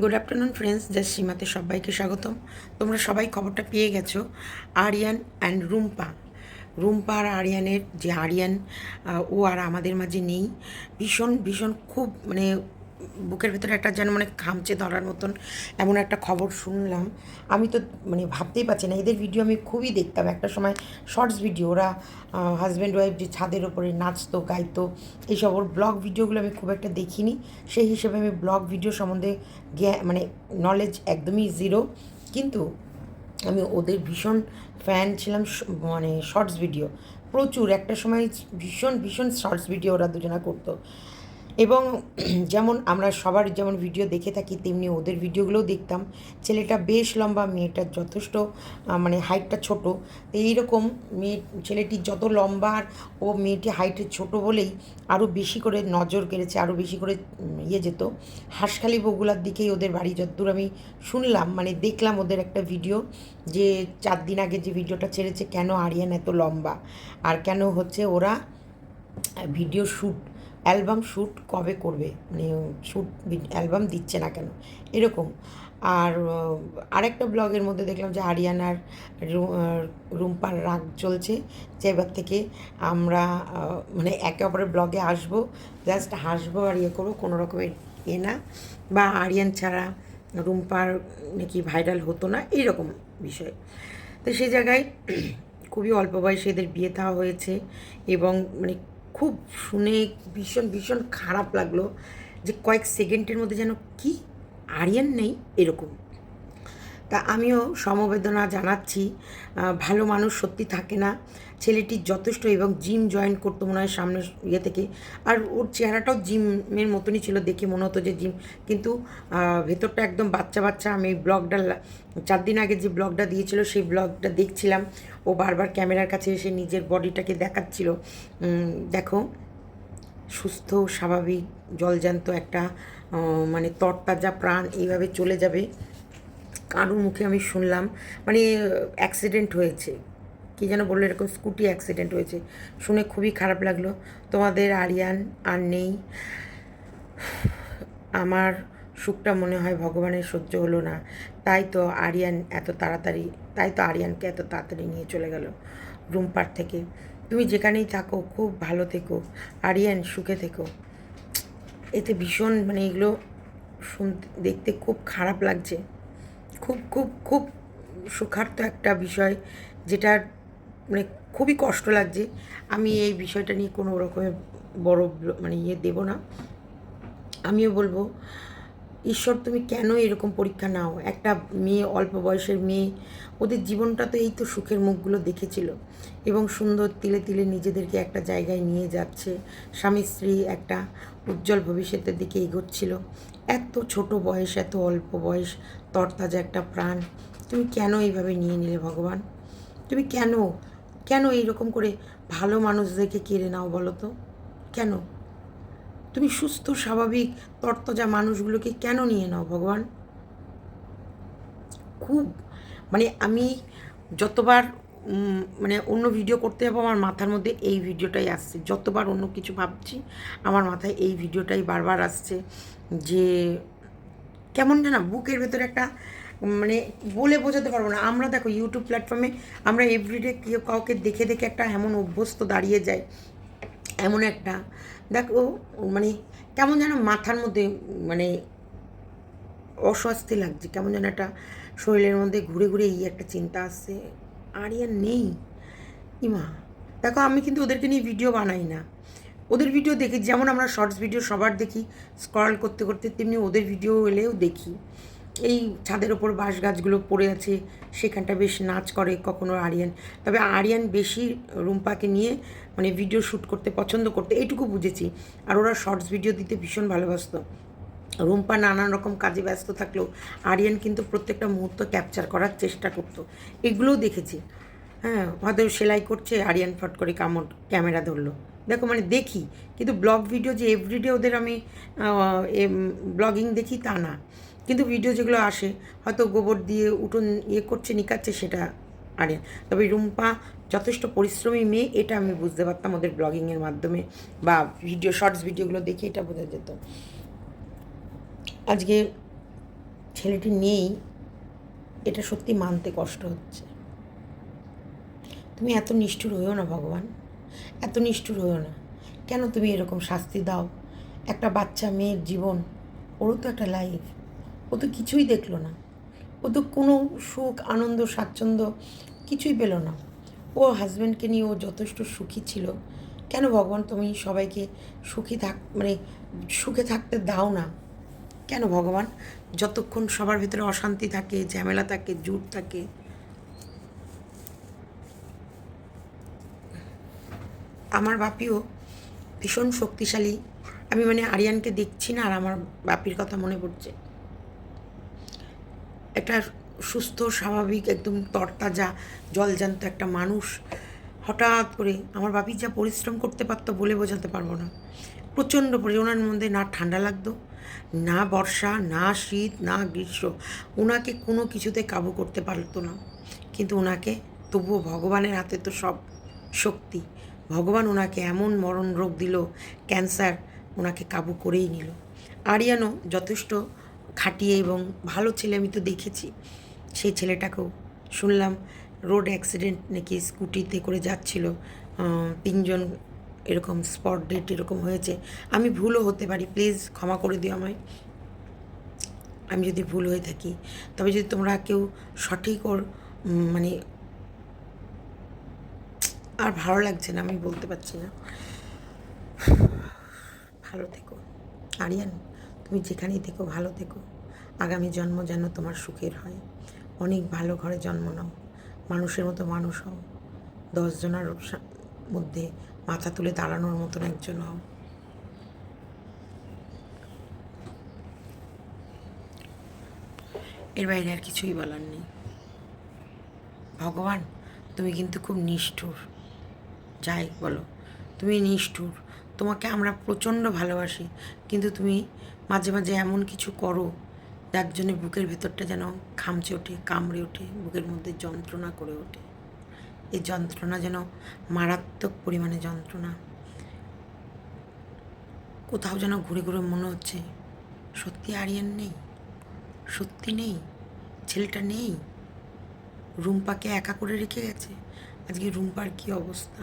Good afternoon friends just সীমাতে সবাইকে স্বাগতম। তোমরা সবাই খবরটা পেয়ে গেছো। আরিয়ান অ্যান্ড রুম্পা। রুম্পা আর আরিয়ানের যে আরিয়ান ও আর আমাদের মাঝে নেই। ভীষণ ভীষণ খুব মানে বুকের ভেতরে একটা যেন মানে খামচে ধরার মতন এমন একটা খবর শুনলাম। আমি তো মানে ভাবতেই পারছি না, এদের ভিডিও আমি খুবই দেখতাম। একটা সময় শর্টস ভিডিও ওরা হাজব্যান্ড ওয়াইফ যে ছাদের ওপরে নাচতো, গাইতো, এইসব ওর ব্লগ ভিডিওগুলো আমি খুব একটা দেখিনি। সেই হিসেবে আমি ব্লগ ভিডিও সম্বন্ধে মানে নলেজ একদমই জিরো কিন্তু আমি ওদের ভীষণ ফ্যান ছিলাম মানে শর্টস ভিডিও প্রচুর, একটা সময় ভীষণ ভীষণ শর্টস ভিডিও ওরা দুজনা করতো। এবং যেমন আমরা সবার যেমন ভিডিও দেখে থাকি, তেমনি ওদের ভিডিওগুলোও দেখতাম। ছেলেটা বেশ লম্বা মেয়েটার যথেষ্ট মানে হাইটটা ছোট। এইরকম মেয়ে, ছেলেটি যত লম্বা আর ও মেয়েটি হাইটে ছোট বলেই আরও বেশি করে নজর কেড়েছে আরও বেশি করে ইয়ে যেত। হাঁসখালি বগুলার দিকেই ওদের বাড়ি যতদূর আমি শুনলাম মানে দেখলাম ওদের একটা ভিডিও যে চার দিন আগে যে ভিডিওটা ছেড়েছে, কেন আরিয়ান এত লম্বা? আর কেন হচ্ছে ওরা ভিডিও শ্যুট অ্যালবাম শ্যুট কবে করবে? মানে শ্যুট অ্যালবাম দিচ্ছে না কেন? এরকম। আর আরেকটা ব্লগের মধ্যে দেখলাম যে আরিয়ানার রু- আহ, রুম্পার রাগ চলছে যে এবার থেকে আমরা মানে একে অপরের ব্লগে আসব জাস্ট হাসবো আর ইয়ে করব কোনো রকমের এ না। বা আরিয়ান ছাড়া রুম্পার নাকি ভাইরাল হতো না এইরকম বিষয়। তো সেই জায়গায় খুবই অল্প বয়সে এদের বিয়ে দেওয়া হয়েছে এবং মানে খুব শুনে ভীষণ ভীষণ খারাপ লাগল যে কয়েক সেকেন্ডের মধ্যে যেন কি আরিয়ান নেই এরকম। তা আমিও সমবেদনা জানাচ্ছি ভালো মানুষ সত্যি থাকে না। ছেলেটি যথেষ্ট এবং জিম জয়েন করতো মনে হয় সামনে ইয়ে থেকে। আর ওর চেহারাটাও জিমের মতনই ছিল দেখে মনে হতো যে জিম কিন্তু ভেতরটা একদম বাচ্চা বাচ্চা। আমি ব্লগটা চার দিন আগে যে ব্লগটা দিয়েছিল সেই ব্লগটা দেখছিলাম। ও বারবার ক্যামেরার কাছে এসে নিজের বডিটাকে দেখাচ্ছিল। দেখো, সুস্থ, স্বাভাবিক জলজান্ত একটা মানে তরতাজা প্রাণ এইভাবে চলে যাবে। কারোর মুখে আমি শুনলাম মানে অ্যাক্সিডেন্ট হয়েছে। কি যেন বলল এরকম স্কুটি অ্যাক্সিডেন্ট হয়েছে। শুনে খুবই খারাপ লাগল। তোমাদের আরিয়ান আর নেই। আমার সুখটা মনে হয় ভগবানের সহ্য হলো না। তাই তো আরিয়ান এত তাড়াতাড়ি, তাই তো আরিয়ানকে এত তাড়াতাড়ি নিয়ে চলে গেল রুমপার থেকে। তুমি যেখানেই থাকো, খুব ভালো থেকো। আরিয়ান, সুখে থেকো। এতে ভীষণ মানে এগুলো শুনতে, দেখতে খুব খারাপ লাগছে। খুব খুব খুব সুখার্ত একটা বিষয় যেটা মানে খুবই কষ্ট লাগছে। আমি এই বিষয়টা নিয়ে কোনো রকমের বড় মানে ইয়ে দেব না। আমিও বলব ঈশ্বর তুমি কেন এরকম পরীক্ষা নাও? একটা মেয়ে, অল্প বয়সের মেয়ে, ওদের জীবনটা তো এই তো সুখের মুখগুলো দেখেছিল। এবং সুন্দর তিলে তিলে নিজেদেরকে একটা জায়গায় নিয়ে যাচ্ছে। স্বামী স্ত্রী একটা উজ্জ্বল ভবিষ্যতের দিকে এগোচ্ছিল। এত ছোট বয়স, এত অল্প বয়স, তরতাজা একটা প্রাণ। তুমি কেন এইভাবে নিয়ে নিলে ভগবান? তুমি কেন? কেন এইরকম করে ভালো মানুষদেরকে কেড়ে নাও বলো তো? কেন? তুমি সুস্থ, স্বাভাবিক, তর্তজা মানুষগুলোকে কেন নিয়ে নাও ভগবান? খুব মানে আমি যতবার মানে অন্য ভিডিও করতে যাব, আমার মাথার মধ্যে এই ভিডিওটাই আসছে। যতবার অন্য কিছু ভাবছি, আমার মাথায় এই ভিডিওটাই বারবার আসছে যে, কেমন যেন বুকের ভেতরে একটা মানে বলে বোঝাতে পারব না। আমরা দেখো ইউটিউব প্ল্যাটফর্মে আমরা এভরিডে কেউ কাউকে দেখে দেখে একটা এমন অভ্যস্ত দাঁড়িয়ে যায় এমন একটা, দেখো মানে কেমন যেন মাথার মধ্যে মানে অস্বস্তি লাগছে, কেমন যেন একটা শরীরের মধ্যে ঘুরে ঘুরে এই একটা চিন্তা আসছে, আর ইয়ার নেই। ইমা দেখো আমি কিন্তু ওদেরকে নিয়ে ভিডিও বানাই না। ওদের ভিডিও দেখি, যেমন আমরা শর্টস ভিডিও সবার দেখি স্ক্রল করতে করতে, তেমনি ওদের ভিডিও এলেও দেখি। এই ছাদের ওপর বাঁশ গাছগুলো পড়ে আছে, সেখানটা বেশ নাচ করে কখনো আরিয়ান। তবে আরিয়ান বেশি রুম্পাকে নিয়ে মানে ভিডিও শ্যুট করতে পছন্দ করতে, এইটুকু বুঝেছি। আর ওরা শর্টস ভিডিও দিতে ভীষণ ভালোবাসতো। রুম্পা নানান রকম কাজে ব্যস্ত থাকলেও আরিয়ান কিন্তু প্রত্যেকটা মুহূর্ত ক্যাপচার করার চেষ্টা করতো। এগুলোও দেখেছি। হ্যাঁ হয়তো সেলাই করছে, আরিয়ান ফট করে কামড়, ক্যামেরা ধরলো। দেখো মানে দেখি, কিন্তু ব্লগ ভিডিও যে এভরিডে ওদের আমি ব্লগিং দেখি তা না। কিন্তু ভিডিও যেগুলো আসে, হয়তো গোবর দিয়ে উঠোন ইয়ে করছে, নিকাচ্ছে, সেটা আরে তবে রুম্পা যথেষ্ট পরিশ্রমী মেয়ে, এটা আমি বুঝতে পারতাম ওদের ব্লগিংয়ের মাধ্যমে বা ভিডিও, শর্টস ভিডিওগুলো দেখে এটা বোঝা যেত। আজকে ছেলেটি নেই, এটা সত্যি মানতে কষ্ট হচ্ছে। তুমি এত নিষ্ঠুর হইও না ভগবান, এত নিষ্ঠুর হইও না। কেন তুমি এরকম শাস্তি দাও? একটা বাচ্চা মেয়ের জীবন, ওরও তো একটা লাইফ ও তো কিছুই দেখল না। ও তো কোনো সুখ, আনন্দ, স্বাচ্ছন্দ্য কিছুই পেল না। ও হাজব্যান্ডকে নিয়ে ও যথেষ্ট সুখী ছিল। কেন ভগবান তুমি সবাইকে সুখী থাক মানে সুখে থাকতে দাও না? কেন ভগবান? যতক্ষণ সবার ভিতরে অশান্তি থাকে, ঝামেলা থাকে, জুট থাকে। আমার বাপিও ভীষণ শক্তিশালী। আমি মানে আরিয়ানকে দেখছি না আর আমার বাপির কথা মনে পড়ছে। একটা সুস্থ, স্বাভাবিক, একদম তরতাজা জলজান্ত একটা মানুষ। হঠাৎ করে আমার বাপি যা পরিশ্রম করতে পারতো বলে বোঝাতে পারব না। প্রচণ্ড পরি, ওনার মধ্যে না ঠান্ডা লাগতো, না বর্ষা, না শীত, না গ্রীষ্ম। ওনাকে কোনো কিছুতে কাবু করতে পারতো না। কিন্তু ওনাকে, তবুও ভগবানের হাতে তো সব শক্তি। ভগবান ওনাকে এমন মরণ রোগ দিল, ক্যান্সার ওনাকে কাবু করেই নিল। আরিয়ানও যথেষ্ট খাটিয়ে এবং ভালো ছেলে আমি তো দেখেছি। সেই ছেলেটাকেও শুনলাম রোড অ্যাক্সিডেন্ট নাকি স্কুটিতে করে যাচ্ছিল। তিনজন এরকম স্পট ডেট এরকম হয়েছে। আমি ভুলও হতে পারি, প্লিজ ক্ষমা করে দিও আমায়। আমি যদি ভুল হয়ে থাকি, তবে যদি তোমরা কেউ সঠিক ওর মানে আর ভালো লাগছে না, আমি বলতে পারছি না। ভালো থেকো। আরিয়ান। তুমি যেখানেই থেকো, ভালো থেকো। আগামী জন্ম যেন তোমার সুখের হয়। অনেক ভালো ঘরে জন্ম নাও। মানুষের মতো মানুষ হও। দশজনের মধ্যে মাথা তুলে দাঁড়ানোর মতন একজন হও। এর বাইরে আর কিছুই বলার নেই। ভগবান, তুমি কিন্তু খুব নিষ্ঠুর। যাই বলো, তুমি নিষ্ঠুর। তোমাকে আমরা প্রচণ্ড ভালোবাসি। কিন্তু তুমি মাঝে মাঝে এমন কিছু করো যার জন্য বুকের ভেতরটা যেন খামচে ওঠে, কামড়ে ওঠে, বুকের মধ্যে যন্ত্রণা করে ওঠে। এই যন্ত্রণা যেন মারাত্মক পরিমাণে যন্ত্রণা। কোথাও যেন ঘুরে ঘুরে মনে হচ্ছে, সত্যি আরিয়ান নেই? সত্যি নেই? ছেলেটা নেই? রুম্পাকে একা করে রেখে গেছে? আজকে রুম্পার কী অবস্থা?